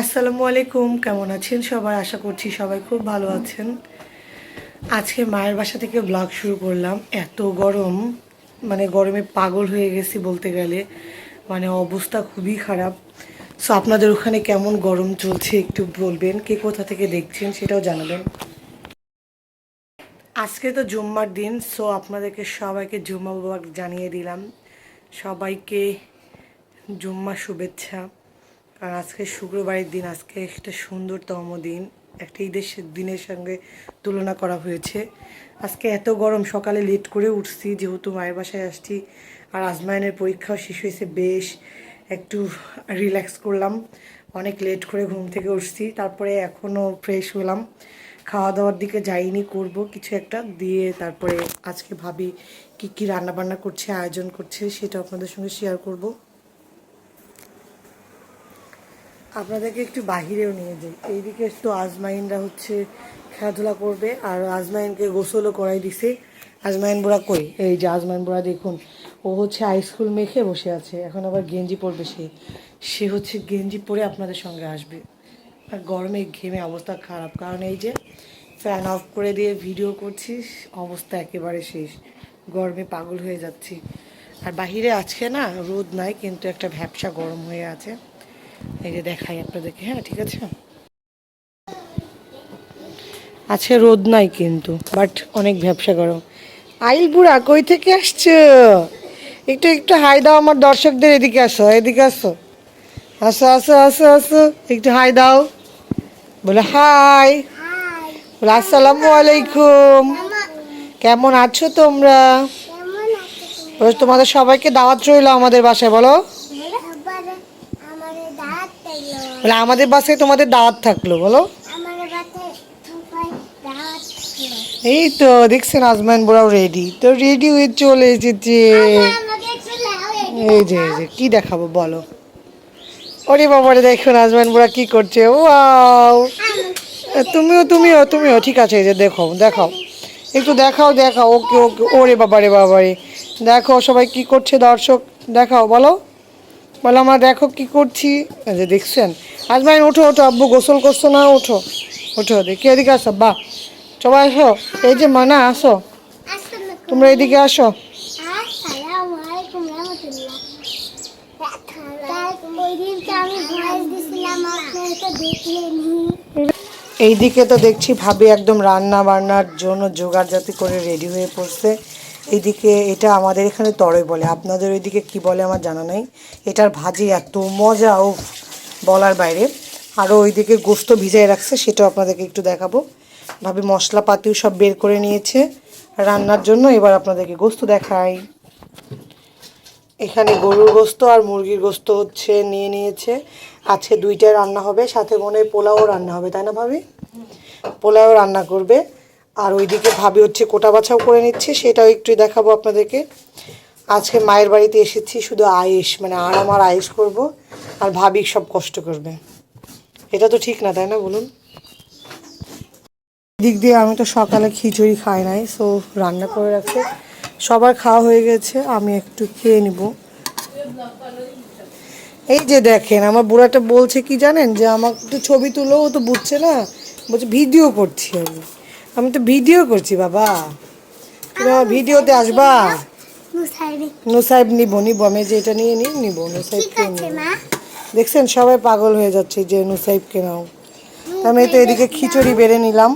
আসসালামু আলাইকুম, কেমন আছেন সবাই? আশা করছি সবাই খুব ভালো আছেন। আজকে মায়ের বাসা থেকে ব্লগ শুরু করলাম। এত গরম মানে গরমে পাগল হয়ে গেছি বলতে গেলে। মানে অবস্থা খুবই খারাপ। সো আপনাদের ওখানে কেমন গরম চলছে একটু বলবেন, কে কোথা থেকে দেখছেন সেটাও জানাবেন। আজকে তো জুম্মার দিন সো আপনাদেরকে সবাইকে জুম্মা জানিয়ে দিলাম। সবাইকে জুম্মা শুভেচ্ছা। কারণ আজকে শুক্রবারের দিন, আজকে একটা সুন্দরতম দিন। একটা ঈদের দিনের সঙ্গে তুলনা করা হয়েছে। আজকে এত গরম, সকালে লেট করে উঠছি, যেহেতু মায়ের বাসায় আসছি আর আজমাইনের পরীক্ষাও শেষ হয়েছে, বেশ একটু রিল্যাক্স করলাম। অনেক লেট করে ঘুম থেকে উঠছি, তারপরে এখনও ফ্রেশ হলাম। খাওয়া দাওয়ার দিকে যাইনি, করব কিছু একটা। দিয়ে তারপরে আজকে ভাবি কি কি রান্না বান্না করছে, আয়োজন করছে সেটা আপনাদের সঙ্গে শেয়ার করব। আপনাদেরকে একটু বাহিরেও নিয়ে যাই। এইদিকে তো আজমাইনরা হচ্ছে খেলাধুলা করবে, আর আজমাইনকে গোসলও করাই দিছে। আজমাইন বুড়া কই? এই যে আজমাইন বুড়া দেখুন, ও হচ্ছে হাইস্কুল মেখে বসে আছে। এখন আবার গেঞ্জি পরবে সে। সে হচ্ছে গেঞ্জি পরে আপনাদের সঙ্গে আসবে। আর গরমে ঘেমে অবস্থা খারাপ। কারণ এই যে ফ্যান অফ করে দিয়ে ভিডিও করছিস, অবস্থা একেবারে শেষ। গরমে পাগল হয়ে যাচ্ছি। আর বাহিরে আজকে না রোদ নাই, কিন্তু একটা ভ্যাপসা গরম হয়ে আছে। এই যে দেখাই আপনাদেরকে হ্যাঁ ঠিক আছে? আছে রোদ নাই কিন্তু বাট অনেক ব্যবসা গরম আইল বুড়া কই থেকে আসছো? একটু একটু হাই দাও আমার দর্শকদের এদিকে আসো এদিকে আসো। আসো আসো আসো আসো একটু হাই দাও। বলে হাই। বলে আসসালামু আলাইকুম। কেমন আছো তোমরা? তোমাদের সবাইকে দাওয়াত রইল আমাদের বাসায় বলো তুমি? আবার আমাদের দাঁত বলে আমাদের বাসায় তোমাদের দাওয়াত থাকল বলো। দাঁত এই তো দেখছেন আজমান বুড়াও রেডি তো রেডি হয়ে চলে এসেছে। এই যে এই যে কি দেখাবো বলো। ওরে বাবারে দেখুন আজমান বুড়া কি করছে। ওয়াও! তুমিও তুমিও তুমিও ঠিক আছে এই যে দেখো দেখাও। একটু দেখাও দেখাও ওকে ওকে ওরে বাবারে বাবারে। দেখো সবাই কি করছে দর্শক দেখাও বলো। বলো আমার দেখো কি করছি। যে দেখছেন? আজমাইন ওঠো ওঠো আব্বু গোসল করছ না? ওঠো ওঠো দেখি এদিকে আসো বা সবাই আসো এই যে মানা আসো। তোমরা এদিকে আসো আসসালামু আলাইকুম রাহমাতুল্লাহ ওই দিনকে আমি ভয়েস দিছিলাম আপনারা তো দেখলেনি এইদিকে তো দেখছি ভাবি একদম রান্না বান্নার জন্য জোগাড় জাতি করে রেডি হয়ে পড়ছে। এইদিকে এটা আমাদের এখানে তরই বলে। আপনাদের ওইদিকে কি বলে আমার জানা নাই। এটার ভাজি এত মজা ও বলার বাইরে। আরও ওইদিকে গোস্ত ভিজাই রাখছে, সেটাও আপনাদেরকে একটু দেখাবো। ভাবি মশলাপাতিও সব বের করে নিয়েছে। রান্নার জন্য এবার আপনাদেরকে গোস্ত দেখাই। এখানে গরুর গোস্ত আর মুরগির গোস্ত হচ্ছে নিয়ে নিয়েছে। আজকে দুইটাই রান্না হবে, সাথে মনে হয় পোলাও রান্না হবে, তাই না ভাবি? পোলাও রান্না করবে। আর ওইদিকে ভাবি হচ্ছে কোটা বাছাও করে নিচ্ছে, সেটাও একটু দেখাবো আপনাদেরকে। আজকে মায়ের বাড়িতে এসেছি, শুধু আয়েস মানে আর আমার আয়েস করব, আর ভাবি সব কষ্ট করবে। এটা তো ঠিক না, তাই না বলুন? দিক দিয়ে আমি তো সকালে খিচুড়ি খাই নাই সো রান্না করে রাখছে। সবার খাওয়া হয়ে গেছে আমি একটু খেয়ে নিব। এই যে দেখেন আমার বুড়াটা বলছে কি জানেন যে আমার একটু ছবি তুলো ও তো বুঝছে না বলছে ভিডিও করছি আমি। আমি তো ভিডিও করছি বাবা। তুমি আমার ভিডিওতে আসবা? নুসাইব নিব নিব আমি যে এটা নিয়ে নিই নিব নুসাইবকে নিব। দেখছেন সবাই পাগল হয়ে যাচ্ছে যে নুসাইবকে নাও আমি তো এদিকে খিচুড়ি বেড়ে নিলাম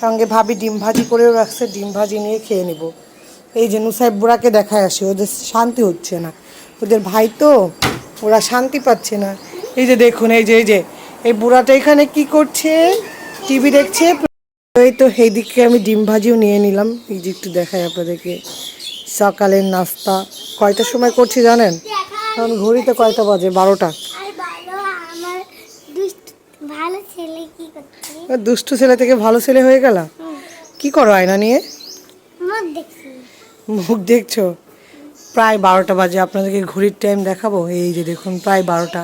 সঙ্গে ভাবি ডিম ভাজি করেও রাখছে ডিম ভাজি নিয়ে খেয়ে নিব। এই যে নুসাইব বুড়াকে দেখায় আসি ওদের শান্তি হচ্ছে না। ওদের ভাই তো ওরা শান্তি পাচ্ছে না। এই যে দেখুন এই যে এই যে এই বুড়াটা এখানে কি করছে? টিভি দেখছে? এই তো এইদিকে আমি ডিম ভাজিও নিয়ে নিলাম। এই যে একটু দেখাই আপনাদেরকে। সকালের নাস্তা। কয়টার সময় করছি জানেন? কারণ ঘড়িতে কয়টা বাজে? বারোটা। দুষ্ট ছেলে থেকে ভালো ছেলে হয়ে গেল? কি করো আয়না নিয়ে? মুখ দেখছ? প্রায় বারোটা বাজে, আপনাদেরকে ঘড়ির টাইম দেখাবো। এই যে দেখুন, প্রায় বারোটা।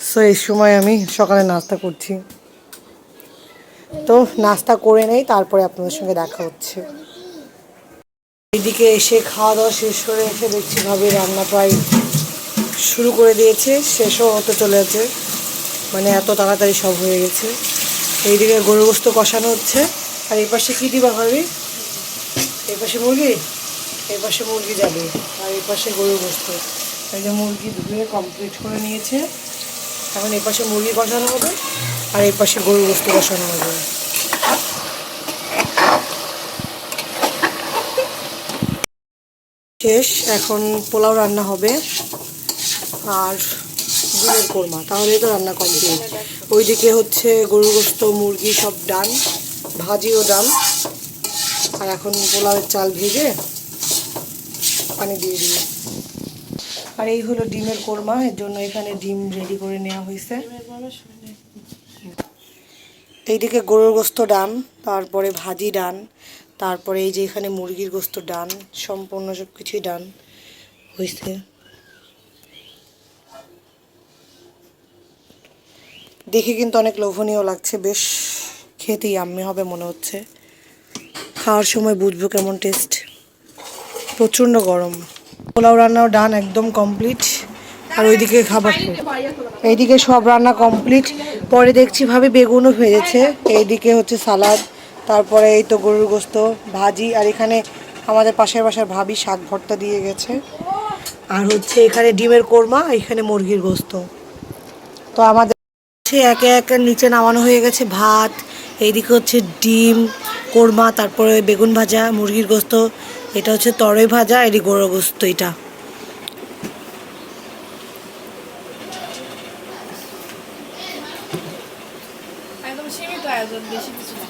সো এই সময় আমি সকালে নাস্তা করছি। তো, নাস্তা করে নেই, তারপরে আপনাদের সঙ্গে দেখা হচ্ছে। এইদিকে এসে খাওয়া দাওয়া শেষ করে এসে দেখছি ভাবে রান্না প্রায় শুরু করে দিয়েছে, শেষও হতে চলেছে। মানে এত তাড়াতাড়ি সব হয়ে গেছে। এইদিকে গরু গোস্ত কষানো হচ্ছে। আর এই পাশে কী দিবা ভাবি? এই পাশে মুরগি? এই পাশে মুরগি যাবে, আর এই পাশে গরু গোস্ত এই যে মুরগি ধুয়ে কমপ্লিট করে নিয়েছে। এখন এই পাশে মুরগি কষানো হবে, আর এই পাশে গরু গোস্ত কষানো হবে। শেষ, এখন পোলাও রান্না হবে, আর ডিমের কোরমা তাহলেই তো রান্না কমপ্লিট ওইদিকে হচ্ছে গরু গোস্ত, মুরগি সব ডান, ভাজিও ডান। আর এখন পোলাওয়ের চাল ভেজে পানি দিয়ে দিই আর এই হলো ডিমের কোরমা, এর জন্য এখানে ডিম রেডি করে নেওয়া হয়েছে। এইদিকে গরুর গোস্ত ডান, তারপরে ভাজি ডান, তারপরে এই যে এখানে মুরগির গোস্ত ডান, সম্পূর্ণ সব কিছুই ডান হয়েছে। দেখে কিন্তু অনেক লোভনীয় লাগছে, বেশ খেতেই আম্মি হবে মনে হচ্ছে। খাওয়ার সময় বুঝব কেমন টেস্ট প্রচণ্ড গরম। পোলাও রান্নাও ডান একদম কমপ্লিট আর ওইদিকে খাবার এইদিকে সব রান্না কমপ্লিট পরে দেখছি ভাবে বেগুনও ভেজেছে। এইদিকে হচ্ছে সালাদ, তারপরে এই তো গরুর গোস্ত, ভাজি, আর এখানে আমাদের পাশের বাসার ভাবি শাক ভর্তা দিয়ে গেছে। আর হচ্ছে এখানে ডিমের কোরমা, এখানে মুরগির গোস্ত। তো আমাদের হচ্ছে একে একে নিচে নামানো হয়ে গেছে ভাত, এইদিকে হচ্ছে ডিম, কোরমা, তারপরে বেগুন ভাজা, মুরগির গোস্ত এটা হচ্ছে তরই ভাজা গরুর গোস্ত এটা। একদম সীমিত আয়োজন বেশি কিছু না।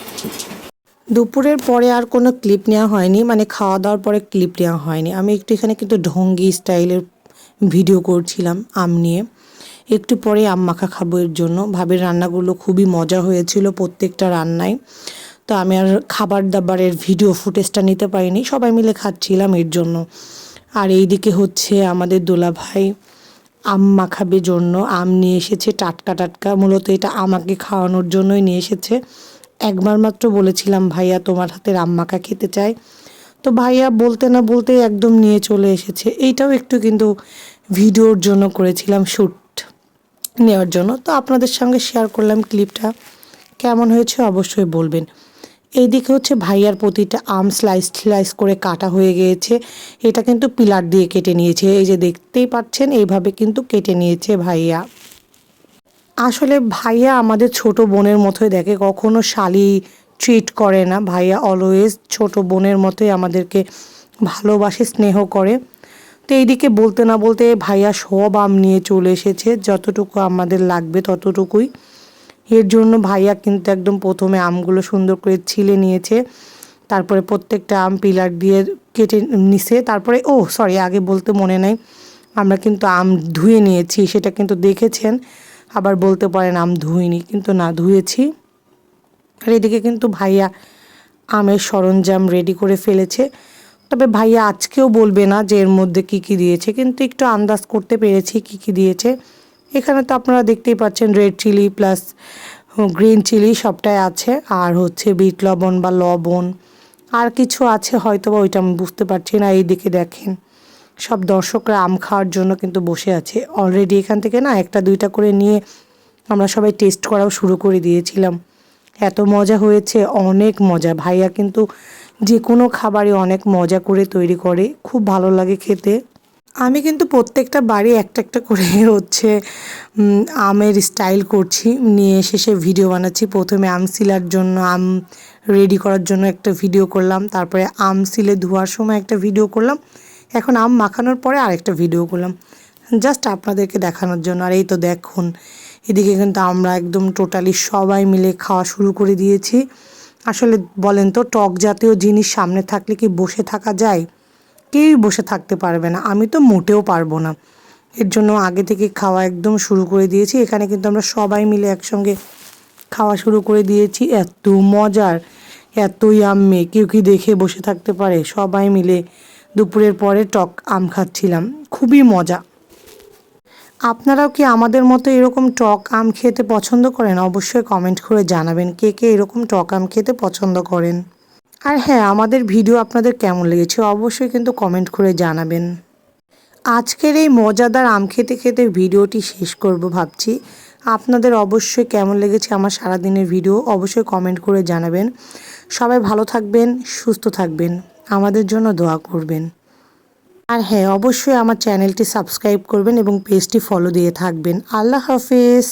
দুপুরের পরে আর কোনো ক্লিপ নেওয়া হয়নি মানে খাওয়া দাওয়ার পরে ক্লিপ নেওয়া হয়নি। আমি একটু এখানে কিন্তু ঢঙ্গি স্টাইলের ভিডিও করছিলাম আম নিয়ে। একটু পরে আম মাখা খাব এর জন্য। ভাবের রান্নাগুলো খুবই মজা হয়েছিল প্রত্যেকটা রান্নায়। তো আমি আর খাবার দাবারের ভিডিও ফুটেজটা নিতে পারিনি। সবাই মিলে খাচ্ছিলাম এর জন্য। আর এইদিকে হচ্ছে আমাদের দোলা ভাই আম মাখাবে জন্য। আম নিয়ে এসেছে টাটকা টাটকা। মূলত এটা আমাকে খাওয়ানোর জন্যই নিয়ে এসেছে। একবার মাত্র বলেছিলাম, ভাইয়া, তোমার হাতের আম মাখা খেতে চাই তো ভাইয়া বলতে না বলতে একদম নিয়ে চলে এসেছে। এইটাও একটু কিন্তু ভিডিওর জন্য করেছিলাম শ্যুট নেওয়ার জন্য। তো আপনাদের সঙ্গে শেয়ার করলাম ক্লিপটা কেমন হয়েছে অবশ্যই বলবেন। এইদিকে হচ্ছে ভাইয়ার প্রতিটা আম স্লাইস স্লাইস করে কাটা হয়ে গিয়েছে। এটা কিন্তু পিলার দিয়ে কেটে নিয়েছে। এই যে দেখতেই পাচ্ছেন, এইভাবে কিন্তু কেটে নিয়েছে ভাইয়া। আসলে ভাইয়া আমাদের ছোট বোনের মতোই দেখে, কখনো শালি ট্রিট করে না। ভাইয়া অলওয়েজ ছোট বোনের মতোই আমাদেরকে ভালোবাসে, স্নেহ করে। তো এইদিকে বলতে না বলতে ভাইয়া সব আম নিয়ে চলে এসেছে। যতটুকু আমাদের লাগবে ততটুকুই। এর জন্য ভাইয়া কিন্তু একদম প্রথমে আমগুলো সুন্দর করে ছিলে নিয়েছে। তারপরে প্রত্যেকটা আম পিলার দিয়ে কেটে নিছে। তারপরে, ও সরি আগে বলতে মনে নেই। আমরা কিন্তু আম ধুয়ে নিয়েছি, সেটা কিন্তু দেখেছেন। আবার বলতে পারেন আম ধুইনি, কিন্তু না, ধুয়েছি। আর এদিকে কিন্তু ভাইয়া আমের সরঞ্জাম রেডি করে ফেলেছে। তবে ভাইয়া আজকেও বলবে না যে এর মধ্যে কি কি দিয়েছে, কিন্তু একটু আন্দাজ করতে পেরেছি কি কি দিয়েছে। এখানে তো আপনারা দেখতেই পাচ্ছেন red chilli plus green chilli সবটাই আছে। আর হচ্ছে বিট লবণ বা লবণ, আর কিছু আছে হয়তো বা ওইটা আমি বুঝতে পারছি না এইদিকে দেখেন। সব দর্শকরা আম খাওয়ার জন্য কিন্তু বসে আছে। অলরেডি এখান থেকে না একটা দুইটা করে নিয়ে আমরা সবাই টেস্ট করাও শুরু করে দিয়েছিলাম। এত মজা হয়েছে, অনেক মজা। ভাইয়া কিন্তু যে কোনো খাবারই অনেক মজা করে তৈরি করে। খুব ভালো লাগে খেতে। আমি কিন্তু প্রত্যেকটা বাড়ি একটা একটা করে হচ্ছে আমের স্টাইল করছি। নিয়ে শেষে ভিডিও বানাচ্ছি। প্রথমে আম সিলার জন্য, আম রেডি করার জন্য একটা ভিডিও করলাম। তারপরে আম সিলে ধোয়ার সময় একটা ভিডিও করলাম। এখন আম মাখানোর পরে আরেকটা ভিডিও করলাম। জাস্ট আপনাদেরকে দেখানোর জন্য। আর এই তো দেখুন, এদিকে কিন্তু আমরা একদম টোটালি সবাই মিলে খাওয়া শুরু করে দিয়েছি। আসলে বলেন তো, টক জাতীয় জিনিস সামনে থাকলে কি বসে থাকা যায়? কেউই বসে থাকতে পারবে না। আমি তো মোটেও পারব না। এর জন্য আগে থেকে খাওয়া একদম শুরু করে দিয়েছি। এখানে কিন্তু আমরা সবাই মিলে একসঙ্গে খাওয়া শুরু করে দিয়েছি। এত মজার এতই আম্মে কেউ কি দেখে বসে থাকতে পারে? সবাই মিলে দুপুরের পরে টক আম খাচ্ছিলাম। খুবই মজা। আপনারাও কি আমাদের মতো এরকম টক আম খেতে পছন্দ করেন? অবশ্যই কমেন্ট করে জানাবেন কে কে এরকম টক আম খেতে পছন্দ করেন। আর হ্যাঁ আমাদের ভিডিও আপনাদের কেমন লেগেছে অবশ্যই কিন্তু কমেন্ট করে জানাবেন। আজকের এই মজাদার আম খেতে খেতে ভিডিওটি শেষ করব ভাবছি। আপনাদের অবশ্যই কেমন লেগেছে আমার সারাদিনের ভিডিও অবশ্যই কমেন্ট করে জানাবেন। সবাই ভালো থাকবেন, সুস্থ থাকবেন, আমাদের জন্য দোয়া করবেন। আর হ্যাঁ অবশ্যই আমার চ্যানেলটি সাবস্ক্রাইব করবেন এবং পেজটি ফলো দিয়ে থাকবেন। আল্লাহ হাফেজ।